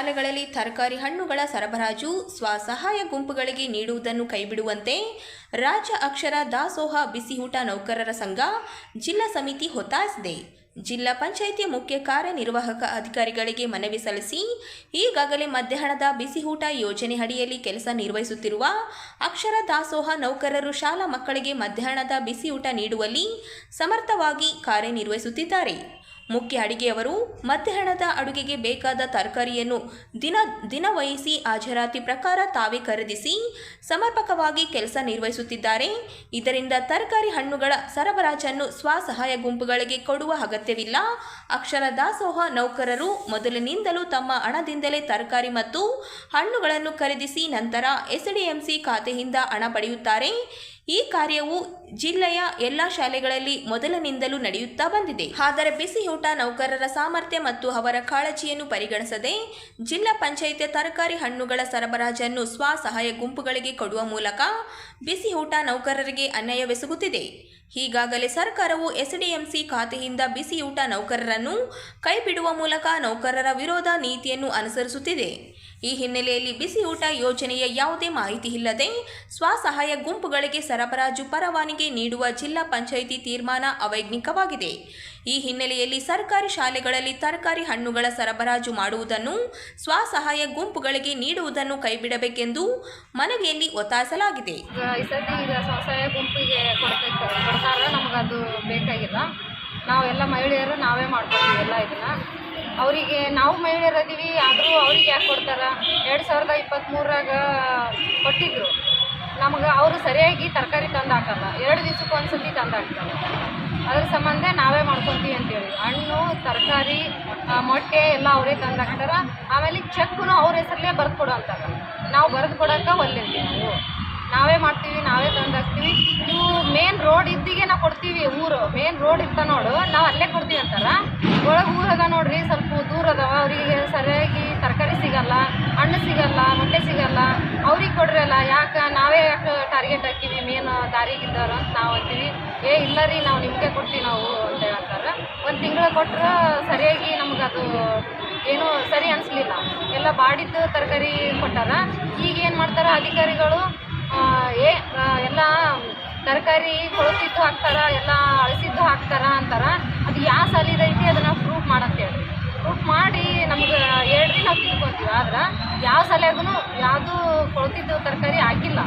ಶಾಲೆಗಳಲ್ಲಿ ತರಕಾರಿ ಹಣ್ಣುಗಳ ಸರಬರಾಜು, ಸ್ವಸಹಾಯ ಗುಂಪುಗಳಿಗೆ ನೀಡುವುದನ್ನು ಕೈಬಿಡುವಂತೆ ರಾಜ್ಯ ಅಕ್ಷರ ದಾಸೋಹ ಬಿಸಿಯೂಟ ನೌಕರರ ಸಂಘ, ಜಿಲ್ಲಾ ಸಮಿತಿ ಹೊತ್ತಾಯಿಸಿದೆ ಜಿಲ್ಲಾ ಪಂಚಾಯಿತಿ ಮುಖ್ಯ ಕಾರ್ಯನಿರ್ವಾಹಕ ಅಧಿಕಾರಿಗಳಿಗೆ ಮನವಿ ಸಲ್ಲಿಸಿ ಈಗಾಗಲೇ ಮಧ್ಯಾಹ್ನದ ಬಿಸಿಯೂಟ ಯೋಜನೆ ಅಡಿಯಲ್ಲಿ ಕೆಲಸ ನಿರ್ವಹಿಸುತ್ತಿರುವ ಅಕ್ಷರ ದಾಸೋಹ ನೌಕರರು ಶಾಲಾ ಮಕ್ಕಳಿಗೆ ಮಧ್ಯಾಹ್ನದ ಬಿಸಿಯೂಟ ನೀಡುವಲ್ಲಿ ಸಮರ್ಥವಾಗಿ ಕಾರ್ಯನಿರ್ವಹಿಸುತ್ತಿದ್ದಾರೆ. ಮುಖ್ಯ ಅಡಿಗೆಯವರು ಮಧ್ಯಾಹ್ನದ ಅಡುಗೆಗೆ ಬೇಕಾದ ತರಕಾರಿಯನ್ನು ದಿನ ದಿನ ವಹಿಸಿ ಹಾಜರಾತಿ ಪ್ರಕಾರ ತಾವೇ ಖರೀದಿಸಿ ಸಮರ್ಪಕವಾಗಿ ಕೆಲಸ ನಿರ್ವಹಿಸುತ್ತಿದ್ದಾರೆ. ಇದರಿಂದ ತರಕಾರಿ ಹಣ್ಣುಗಳ ಸರಬರಾಜನ್ನು ಸ್ವಸಹಾಯ ಗುಂಪುಗಳಿಗೆ ಕೊಡುವ ಅಗತ್ಯವಿಲ್ಲ. ಅಕ್ಷರ ದಾಸೋಹ ನೌಕರರು ಮೊದಲಿನಿಂದಲೂ ತಮ್ಮ ಹಣದಿಂದಲೇ ತರಕಾರಿ ಮತ್ತು ಹಣ್ಣುಗಳನ್ನು ಖರೀದಿಸಿ ನಂತರ ಎಸ್ಡಿಎಂಸಿ ಖಾತೆಯಿಂದ ಹಣ ಪಡೆಯುತ್ತಾರೆ. ಈ ಕಾರ್ಯವು ಜಿಲ್ಲೆಯ ಎಲ್ಲ ಶಾಲೆಗಳಲ್ಲಿ ಮೊದಲಿನಿಂದಲೂ ನಡೆಯುತ್ತಾ ಬಂದಿದೆ. ಆದರೆ ಬಿಸಿಯೂಟ ನೌಕರರ ಸಾಮರ್ಥ್ಯ ಮತ್ತು ಅವರ ಕಾಳಜಿಯನ್ನು ಪರಿಗಣಿಸದೆ ಜಿಲ್ಲಾ ಪಂಚಾಯಿತಿಯ ತರಕಾರಿ ಹಣ್ಣುಗಳ ಸರಬರಾಜನ್ನು ಸ್ವಸಹಾಯ ಗುಂಪುಗಳಿಗೆ ಕೊಡುವ ಮೂಲಕ ಬಿಸಿಯೂಟ ನೌಕರರಿಗೆ ಅನ್ಯಾಯವೆಸಗುತ್ತಿದೆ ಈಗಾಗಲೇ ಸರ್ಕಾರವು ಎಸ್ಡಿಎಂಸಿ ಖಾತೆಯಿಂದ ಬಿಸಿಯೂಟ ನೌಕರರನ್ನು ಕೈಬಿಡುವ ಮೂಲಕ ನೌಕರರ ವಿರೋಧ ನೀತಿಯನ್ನು ಅನುಸರಿಸುತ್ತಿದೆ. ಈ ಹಿನ್ನೆಲೆಯಲ್ಲಿ ಬಿಸಿಯೂಟ ಯೋಜನೆಯ ಯಾವುದೇ ಮಾಹಿತಿ ಇಲ್ಲದೆ ಸ್ವಸಹಾಯ ಗುಂಪುಗಳಿಗೆ ಸರಬರಾಜು ಪರವಾನಿಗೆ ನೀಡುವ ಜಿಲ್ಲಾ ಪಂಚಾಯಿತಿ ತೀರ್ಮಾನ ಅವೈಜ್ಞಿಕವಾಗಿದೆ. ಈ ಹಿನ್ನೆಲೆಯಲ್ಲಿ ಸರ್ಕಾರಿ ಶಾಲೆಗಳಲ್ಲಿ ತರಕಾರಿ ಹಣ್ಣುಗಳ ಸರಬರಾಜು ಮಾಡುವುದನ್ನು, ಸ್ವಸಹಾಯ ಗುಂಪುಗಳಿಗೆ ನೀಡುವುದನ್ನು ಕೈಬಿಡಬೇಕೆಂದು ಮನವಿಯಲ್ಲಿ ಒತ್ತಾಯಿಸಲಾಗಿದೆ. ನಾವೆಲ್ಲ ಮಹಿಳೆಯರು ನಾವೇ ಮಾಡ್ಕೊತೀವಿ ಎಲ್ಲ ಇದನ್ನ. ಅವರಿಗೆ ನಾವು ಮಹಿಳೆಯರು ಅದೀವಿ ಆದರೂ ಅವ್ರಿಗೆ ಯಾಕೆ ಕೊಡ್ತಾರೆ? ಎರಡು ಸಾವಿರದ ಇಪ್ಪತ್ತ್ಮೂರಾಗ ಕೊಟ್ಟಿದ್ರು. ನಮ್ಗೆ ಅವರು ಸರಿಯಾಗಿ ತರಕಾರಿ ತಂದು ಹಾಕಲ್ಲ ಎರಡು ದಿವ್ಸಕ್ಕೆ ಒಂದು ಸತಿ ತಂದು ಅದ್ರ ಸಂಬಂಧ ನಾವೇ ಮಾಡ್ಕೊತೀವಿ ಅಂತೇಳಿ. ಹಣ್ಣು, ತರಕಾರಿ ಮೊಟ್ಟೆ ಎಲ್ಲ ಅವರೇ ತಂದು ಹಾಕ್ತಾರೆ ಆಮೇಲೆ ಚೆಕ್ನು ಅವ್ರ ಹೆಸರಲ್ಲೇ ಬರೆದು ಕೊಡೋ ಅಂತಾರೆ ನಾವು ಬರೆದು ಕೊಡೋಕೆ ಒಲ್ಲಿರ್ತೀವಿ ನಾವು. ನಾವೇ ಮಾಡ್ತೀವಿ, ನಾವೇ ತಂದಾಕ್ತೀವಿ ನೀವು ಮೇನ್ ರೋಡ್ ಇದ್ದಿಗೆ ನಾವು ಕೊಡ್ತೀವಿ ಊರು. ಮೇನ್ ರೋಡ್ ಇರ್ತ ನೋಡು, ನಾವು ಅಲ್ಲೇ ಕೊಡ್ತೀವಿ ಅಂತಾರ. ಒಳಗೆ ಊರಾಗ ನೋಡ್ರಿ, ಸ್ವಲ್ಪ ದೂರ ಅದಾವ. ಅವರಿಗೆ ಸರಿಯಾಗಿ ತರಕಾರಿ ಸಿಗಲ್ಲ, ಹಣ್ಣು ಸಿಗಲ್ಲ, ಮೊಟ್ಟೆ ಸಿಗಲ್ಲ. ಅವ್ರಿಗೆ ಕೊಡ್ರಲ್ಲ ಯಾಕೆ ನಾವೇ ಯಾಕೆ ಟಾರ್ಗೆಟ್ ಹಾಕಿವಿ ಮೇನ್ ದಾರಿಗಿದ್ದವ್ರು ಅಂತ ನಾವು ಅಂತೀವಿ. ಏ, ಇಲ್ಲ ರೀ, ನಾವು ನಿಮಗೆ ಕೊಡ್ತೀವಿ ನಾವು ಅಂತ ಹೇಳ್ತಾರೆ. ಒಂದು ತಿಂಗಳು ಕೊಟ್ಟರೆ ಸರಿಯಾಗಿ ನಮ್ಗೆ ಅದು ಏನು ಸರಿ ಅನಿಸ್ಲಿಲ್ಲ. ಎಲ್ಲ ಬಾಡಿದ್ದು ತರಕಾರಿ ಕೊಟ್ಟಾರ. ಈಗ ಏನು ಮಾಡ್ತಾರೆ ಅಧಿಕಾರಿಗಳು ಏ ಎಲ್ಲ ತರಕಾರಿ ಕೊಳತಿದ್ದು ಹಾಕ್ತಾರ, ಎಲ್ಲ ಅಳಿಸಿದ್ದು ಹಾಕ್ತಾರ ಅಂತಾರ, ಅದು ಯಾವ ಸಾಲಿದೈತಿ ಅದನ್ನ ಪ್ರೂಫ್ ಹೇಳಿ ಪ್ರೂಫ್ ಮಾಡಿ ನಮ್ಗೆ ಹೇಳ್ರಿ ನಾವು ತಿಳ್ಕೊತೀವಿ ಆದ್ರೆ ಯಾವ ಸಲಿಯಾಗೂ ಯಾವುದು ಕೊಳತಿದ್ದು ತರಕಾರಿ ಹಾಕಿಲ್ಲ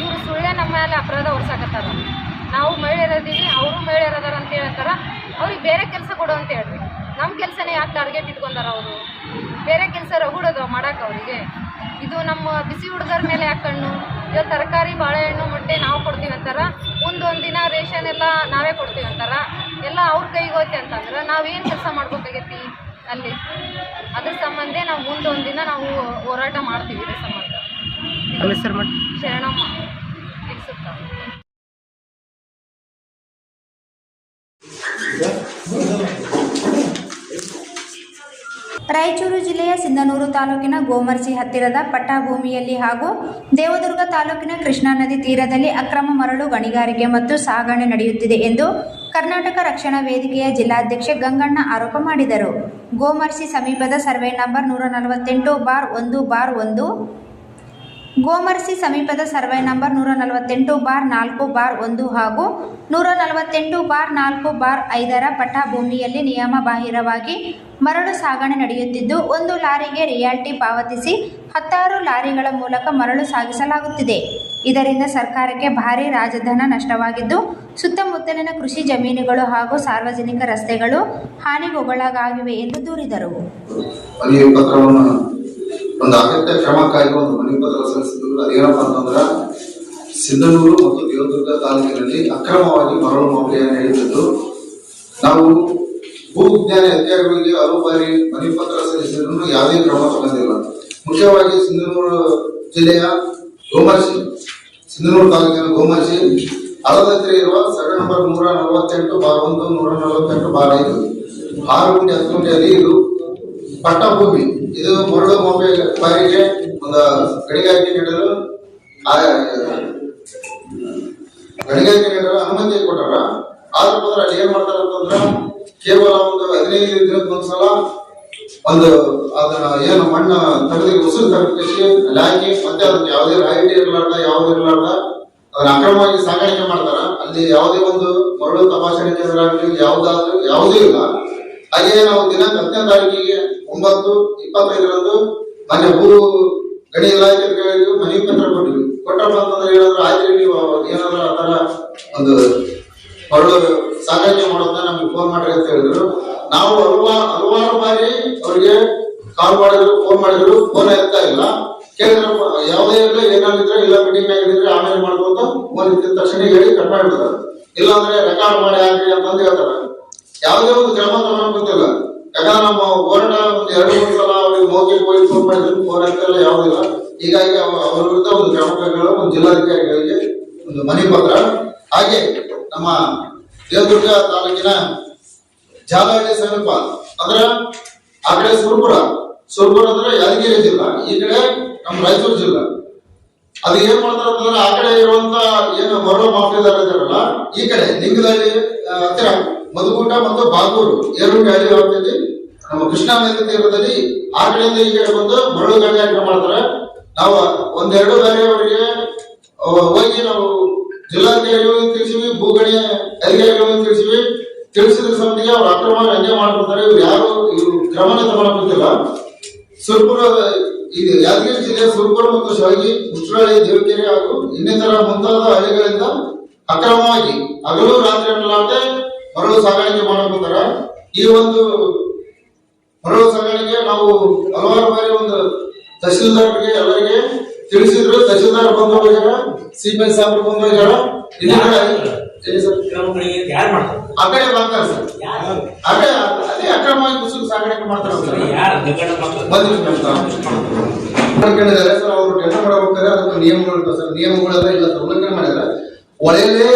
ಇವರು ಸುಳ್ಳೆ ನಮ್ಮ ಮೇಲೆ ಅಪರಾಧ ಹೊರ್ಸಾಕತ್ತಾರ ನಾವು ಮಹಿಳೆಯರದೀವಿ, ಅವರು ಮಹಿಳೆಯರದಾರ ಅಂತ ಹೇಳ್ತಾರ. ಅವ್ರಿಗೆ ಬೇರೆ ಕೆಲಸ ಕೊಡು ಅಂತ ಹೇಳ್ರಿ. ನಮ್ಮ ಕೆಲಸನೇ ಯಾಕೆ ಟಾರ್ಗೆಟ್ ಇಟ್ಕೊಂಡಾರ ಅವರು? ಬೇರೆ ಕೆಲಸ ರಗುಡದ ಮಾಡಕ್ಕೆ ಅವರಿಗೆ. ಇದು ನಮ್ಮ ಬಿಸಿ ಹುಡುಗರ ಮೇಲೆ ಯಾಕೆ ಕಣ್ಣು ಈಗ ತರಕಾರಿ ಬಾಳೆಹಣ್ಣು ಮೊಟ್ಟೆ ನಾವು ಕೊಡ್ತೀವಿ ಅಂತಾರ. ಮುಂದೊಂದು ದಿನ ರೇಷನ್ ಎಲ್ಲ ನಾವೇ ಕೊಡ್ತೀವಿ ಅಂತಾರ. ಎಲ್ಲ ಅವ್ರ ಕೈಗೆ ಹೋಯ್ತೆ ಅಂತಂದ್ರೆ ನಾವೇನು ಕೆಲಸ ಮಾಡ್ಬೇಕಾಗೈತಿ ಅಲ್ಲಿ? ಅದ್ರ ಸಂಬಂಧ ನಾವು ಮುಂದೊಂದು ದಿನ ನಾವು ಹೋರಾಟ ಮಾಡ್ತೀವಿ ಇದ್ರ ಸಂಬಂಧ. ಶರಣಮ್ಮ ತಿಳಿಸುತ್ತ ರಾಯಚೂರು ಜಿಲ್ಲೆಯ ಸಿಂಧನೂರು ತಾಲೂಕಿನ ಗೋಮರ್ಜಿ ಹತ್ತಿರದ ಪಟ್ಟಾಭೂಮಿಯಲ್ಲಿ ಹಾಗೂ ದೇವದುರ್ಗ ತಾಲೂಕಿನ ಕೃಷ್ಣಾ ನದಿ ತೀರದಲ್ಲಿ ಅಕ್ರಮ ಮರಳು, ಗಣಿಗಾರಿಕೆ ಮತ್ತು ಸಾಗಣೆ ನಡೆಯುತ್ತಿದೆ ಎಂದು ಕರ್ನಾಟಕ ರಕ್ಷಣಾ ವೇದಿಕೆಯ ಜಿಲ್ಲಾಧ್ಯಕ್ಷೆ ಗಂಗಣ್ಣ ಆರೋಪ ಮಾಡಿದರು. ಗೋಮರ್ಸಿ ಸಮೀಪದ ಸರ್ವೆ ನಂಬರ್ ನೂರ ನಲವತ್ತೆಂಟು ಬಾರ್ ಒಂದು ಬಾರ್ ಒಂದು ಗೋಮರ್ಸಿ ಸಮೀಪದ ಸರ್ವೆ ನಂಬರ್ ನೂರ ನಲವತ್ತೆಂಟು ಬಾರ್ ನಾಲ್ಕು ಬಾರ್ ಒಂದು ಹಾಗೂ ನೂರ ನಲವತ್ತೆಂಟು ಬಾರ್ ನಾಲ್ಕು ಬಾರ್ ಐದರ ಪಟ್ಟಾಭೂಮಿಯಲ್ಲಿ ನಿಯಮ ಬಾಹಿರವಾಗಿ ಮರಳು ಸಾಗಣೆ ನಡೆಯುತ್ತಿದ್ದು, ಒಂದು ಲಾರಿಗೆ ರಿಯಾಲ್ಟಿ ಪಾವತಿಸಿ ಹತ್ತಾರು ಲಾರಿಗಳ ಮೂಲಕ ಮರಳು ಸಾಗಿಸಲಾಗುತ್ತಿದೆ. ಇದರಿಂದ ಸರ್ಕಾರಕ್ಕೆ ಭಾರಿ ರಾಜಧನ ನಷ್ಟವಾಗಿದ್ದು, ಸುತ್ತಮುತ್ತಲಿನ ಕೃಷಿ ಜಮೀನುಗಳು ಹಾಗೂ ಸಾರ್ವಜನಿಕ ರಸ್ತೆಗಳು ಹಾನಿಗೊಳಗಾಗಿವೆ ಎಂದು ದೂರಿದರು. ಒಂದು ಅಗತ್ಯ ಕ್ರಮಕ್ಕಾಗಿ ಒಂದು ಮನವಿ ಪತ್ರ ಸಲ್ಲಿಸಿದ್ರು. ಅದೇನಪ್ಪ ಅಂತಂದ್ರ ಸಿಂಧನೂರು ಮತ್ತು ದೇವದುರ್ಗ ತಾಲೂಕಿನಲ್ಲಿ ಅಕ್ರಮವಾಗಿ ಮರಳು ಮೌಲ್ಯ ನಡೆಯುತ್ತಿದ್ದು ನಾವು ಭೂ ವಿಜ್ಞಾನ ಅಧಿಕಾರಿಗಳಿಗೆ ಹಲವು ಬಾರಿ ಮನವಿ ಪತ್ರ ಸಲ್ಲಿಸಿದ್ರು ಯಾವುದೇ ಕ್ರಮ ತಗೊಂಡಿಲ್ಲ. ಮುಖ್ಯವಾಗಿ ಸಿಂಧನೂರು ಜಿಲ್ಲೆಯ ಗೋಮರ್ಶಿ ಸಿಂಧನೂರು ತಾಲೂಕಿನ ಗೋಮರ್ಶಿ ಅದರ ಇರುವ ಸರ್ವೆ ನಂಬರ್ ನೂರ ನಲವತ್ತೆಂಟು ಬಾರ್ ಒಂದು, ನೂರ ನಲವತ್ತೆಂಟು ಬಾರ್ ಐದು. ಆರು ಗಂಟೆ ಹತ್ತು ಗುಂಟೆಯಲ್ಲಿ ಇದು ಪಟ್ಟಭೂಮಿ. ಇದು ಮರಳು ಮೊಬೈಲ್ ಬಾರಿಗೆ ಒಂದು ಗಣಿಗಾರಿಕೆ ನೀಡಲು ಗಣಿಗಾರಿಕೆ ನೀಡಲು ಅನುಮತಿ ಕೊಟ್ಟಾರ ಆದ್ರೂ ಬಂದ್ರೆ ಅಲ್ಲಿ ಏನ್ ಮಾಡ್ತಾರ ಅಂತಂದ್ರ ಕೇವಲ ಒಂದು ಹದಿನೈದು ದಿನಕ್ಕೆ ಒಂದ್ಸಲ ಒಂದು ಅದನ್ನ ಏನು ಮಣ್ಣು ತೆಗೆದು ಉಸಿರು ತರಪಿಸಿ ಅಲ್ಲಿ ಹಾಕಿ ಮತ್ತೆ ಅದಕ್ಕೆ ಯಾವುದೇ ರಾಯಿಟಿ ಇರಲಾರ್ದ, ಯಾವುದೇ ಇರಲಾರ್ದ ಅದನ್ನ ಅಕ್ರಮವಾಗಿ ಸಾಗಾಣಿಕೆ ಮಾಡ್ತಾರ. ಅಲ್ಲಿ ಯಾವುದೇ ಒಂದು ಮರಳು ತಪಾಸಣೆ ಕೇಂದ್ರ ಆಗ್ಲಿ, ಯಾವುದಾದ್ರೂ ಯಾವುದೂ ಇಲ್ಲ. ಹಾಗೆ ನಾವು ದಿನ ಹತ್ತನೇ ತಾರೀಕಿಗೆ ಒಂಬತ್ತು, ಇಪ್ಪತ್ತೈದರಂದು ಮನೆ ಊರು ಗಣಿ ಇಲಾಖೆಗಳಿಗೂ ಮನವಿ ಪತ್ರ ಕೊಟ್ಟಿವಿ ಕೊಟ್ಟಪ್ಪ ಅಂತಂದ್ರೆ ಏನಾದ್ರು ಆಯ್ತು ನೀವು ಏನಾದ್ರು ಆ ಒಂದು ಹೊರಡು ಸಾಗಾಣಿಕೆ ಮಾಡೋದನ್ನ ನಮ್ಗೆ ಫೋನ್ ಮಾಡ್ರಿ ಅಂತ ಹೇಳಿದ್ರು. ನಾವು ಹಲವಾರು ಹಲವಾರು ಬಾರಿ ಅವ್ರಿಗೆ ಕಾಲ್ ಮಾಡಿದ್ರು ಫೋನ್ ಮಾಡಿದ್ರು. ಫೋನ್ ಎತ್ತಾ ಇಲ್ಲ. ಕೇಳಿದ್ರು ಯಾವುದೇ ಇರಲಿ, ಏನಾಗಿದ್ರೆ ಇಲ್ಲ ಮೀಟಿಂಗ್ ಆಗಿದ್ರೆ ಆಮೇಲೆ ಮಾಡ್ಬೋದು ಫೋನ್ ಇದ್ದ ತಕ್ಷಣ ಹೇಳಿ ಕಟ್ ಮಾಡಿಬಿಡ್ತಾರೆ. ಇಲ್ಲಾಂದ್ರೆ ರೆಕಾರ್ಡ್ ಮಾಡಿ ಆಗ್ರಿ ಅಂತಂದು ಹೇಳ್ತಾರೆ. ಯಾವುದೇ ಒಂದು ಕ್ರಮ ತಗೊಂಡು ಗೊತ್ತಿಲ್ಲ. ಯಾಕಂದ್ರೆ ನಮ್ಮ ಹೋರಾಟ ಒಂದು ಎರಡು ಮೂರು ಸಲ ಅವ್ರಿಗೆ ಮೌಖಿಕ ಹೋಗಿ ಫೋನ್ ಮಾಡಿದ್ರು ಫೋನ್ ಯಾವುದಿಲ್ಲ ಹೀಗಾಗಿ ಅವ- ಅವ್ರ ವಿರುದ್ಧ ಒಂದು ಕ್ರಮ ಕೈಗೊಳ್ಳಲು ಒಂದು ಜಿಲ್ಲಾಧಿಕಾರಿಗಳಿಗೆ ಒಂದು ಮನೆ ಪತ್ರ. ಹಾಗೆ ನಮ್ಮ ದೇವದುರ್ಗ ತಾಲೂಕಿನ ಜಾಲಹಳ್ಳಿ ಸಮೀಪ, ಅಂದ್ರೆ ಆ ಕಡೆ ಸುರ್ಪುರ. ಸುರ್ಪುರ ಅಂದ್ರೆ ಯಾದಗಿರಿ ಜಿಲ್ಲಾ. ಈ ಕಡೆ ನಮ್ಮ ರಾಯಚೂರು ಜಿಲ್ಲಾ. ಅದು ಏನ್ ಮಾಡ್ತಾರೆ ಅಂತಂದ್ರೆ ಆ ಕಡೆ ಇರುವಂತ ಏನು ಮರಳು ಮಾಫಿಯಾದಾರ ಇದಾರಲ್ಲ ಈ ಕಡೆ ನಿಂಗದಲ್ಲಿ ಹತ್ತಿರ. ಮಧುಗೂಟ ಮತ್ತು ಬಾಗೂರು ಎರಡು ವ್ಯಾಲ್ಯೂ ಆಗ್ತೈತಿ. ನಮ್ಮ ಕೃಷ್ಣಾ ನದಿ ತೀರದಲ್ಲಿ ಆ ಕಡೆಯಿಂದ ಈ ಕಡೆ ಬಂದು ಮರಳು ಕಾರ್ಯಕ್ರಮ ಮಾಡ್ತಾರೆ. ನಾವು ಒಂದೆರಡು ಆ, ಹೋಗಿ ನಾವು ಜಿಲ್ಲಾಧಿಕಾರಿಗಳಿಗೆ ತಿಳಿಸಿವಿ ಭೂಗಣಿ ಅಧಿಕಾರಿಗಳಿಗೆ ತಿಳಿಸಿವಿ. ತಿಳಿಸಿದ ಸಮಿತಿಗೆ ಅವ್ರು ಅಕ್ರಮ ಹಂಗೆ ಮಾಡ್ಕೊತಾರೆ ಇವ್ರು ಯಾರು ಇವ್ರು ಕ್ರಮನೇ ತಗೊಳಕ್ಕಿಲ್ಲ ಸುರ್ಪುರ ಇದು ಯಾದಗಿರಿ ಜಿಲ್ಲೆ ಸುರ್ಪುರ ಮತ್ತು ಶಾಗಿ ಉಷ್ಟ್ರಾಳಿ ದೇವಕೆರೆ ಹಾಗೂ ಇನ್ನಿತರ ಮುಂತಾದ ಹಳ್ಳಿಗಳಿಂದ ಅಕ್ರಮವಾಗಿ ಹಗಲು ರಾತ್ರಿ ಅನ್ನಲಾರದೆ ಮರಳು ಸಾಗಾಣಿಕೆ ಮಾಡಬೇಕಾರ ಈ ಒಂದು ಮರಳು ಸಾಗಾಣಿಕೆ ನಾವು ಹಲವಾರು ಬಾರಿ ಒಂದು ತಹಶೀಲ್ದಾರ್ಗೆ ಎಲ್ಲರಿಗೆ ತಿಳಿಸಿದ್ರು. ತಹಶೀಲ್ದಾರ್ ಬಂದು ಹೋಗ್ಯಾರ ಎಸ್ ಸಾಹೇಬ್ರು ಬಂದು ಹೋಗ್ಯಾರ ಆ ಕಡೆ ಬರ್ತಾರೆ ಸರ್. ಅದೇ ಅಕ್ರಮವಾಗಿ ಸಾಗಾಣಿಕೆ ಮಾಡ್ತಾರೆ ಸರ್. ಸರ್ ಅವರು ಟೆಂಡರ್ ಮಾಡಬೇಕಾದ್ರೆ ಅದಕ್ಕೆ ನಿಯಮಗಳು ಸರ್. ನಿಯಮಗಳೆಲ್ಲ ಇಲ್ಲ ಉಲ್ಲಂಘನೆ ಮಾಡಿದ್ರೆ ಒಳ್ಳೆಯಲ್ಲೇ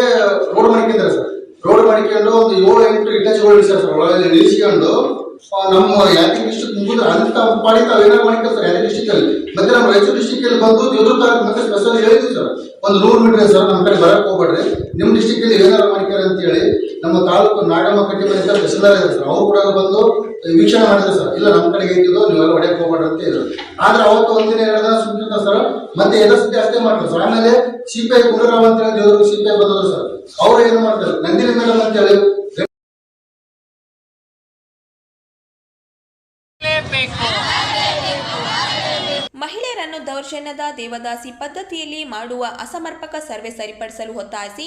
ರೋಡ್ ಮಾಡ್ಕಿದ್ದಾರೆ ಸರ್. ರೋಡ್ ಮಾಡಿಕೊಂಡು ಒಂದು ಏಳು ಎಂಟು ಇಳಿಸ್ಯಾರ ಸರ್ ಒಳಗೆ ಇಳಿಸ್ಕೊಂಡು ನಮ್ಮ ಯಾದಗಿರಿ ಡಿಸ್ಟಿಕ್ ಮುಗಿದ್ರೆ ಅಂತ ಪಾಡಿ ತಾವು ಏನಾರು ಮಾಡ್ಕೊತಾರೆ ಯಾದಗಿರಿ ಡಿಸ್ಟಿಕ್ ಅಲ್ಲಿ? ಮತ್ತೆ ನಮ್ಮ ರಾಯಚೂರು ಡಿಸ್ಟಿಕ್ ಅಲ್ಲಿ ಬಂದು ದೇವ್ರ ತಾಲೂಕು ಮತ್ತೆ ಸ್ಪೆಷಲ್ ಹೇಳಿದ್ವಿ ಸರ್. ಒಂದು ನೂರು ಮೀಟರ್ ಸರ್ ನಮ್ಮ ಕಡೆ ಬರಕ್ ಹೋಗ್ಬೇಡ್ರಿ. ನಿಮ್ಮ ಡಿಸ್ಟಿಕ್ ಅಲ್ಲಿ ಏನಾರು ಮಾಡ್ತಾರೆ ಅಂತ ಹೇಳಿ ನಮ್ಮ ತಾಲೂಕು ನಾಗಮ್ಮ ಕಟ್ಟಿ ಮನೆ ಸರ್ ಇದ್ದಾರೆ ಸರ್. ಅವ್ರು ಕೂಡ ಬಂದು ವೀಕ್ಷಣೆ ಮಾಡಿದ್ರು ಸರ್. ಇಲ್ಲ ನಮ್ಮ ಕಡೆಗೆ ಇದ್ದೋ ನೀವೆಲ್ಲ ಹೊಡೆಯಕ್ಕೆ ಹೋಗ್ಬೇಡ್ರಿ ಅಂತ ಹೇಳಿದ್ರು. ಆದ್ರೆ ಅವತ್ತು ಒಂದಿನ ಎರಡು ದಿನ ಸುಮ್ಕಿರ್ತ ಸರ್. ಮತ್ತೆ ಎಲ್ಲ ಸತಿ ಅಷ್ಟೇ ಮಾಡ್ತಾರೆ ಸರ್. ಆಮೇಲೆ ಸಿಪಿಐ ಗುಂಡರಾವ್ ಅಂತ ಹೇಳಿ ದೇವರು ಸಿಪಿಐ ಬಂದರು ಸರ್. ಅವ್ರು ಏನು ಮಾಡ್ತಾರೆ? ನಂದಿನಿ ಮೇಡಮ್ ಅಂತ ಹೇಳಿ ಮಹಿಳೆಯರನ್ನು ದೌರ್ಜನ್ಯದ ದೇವದಾಸಿ ಪದ್ಧತಿಯಲ್ಲಿ ಮಾಡುವ ಅಸಮರ್ಪಕ ಸರ್ವೆ ಸರಿಪಡಿಸಲು ಒತ್ತಾಯಿಸಿ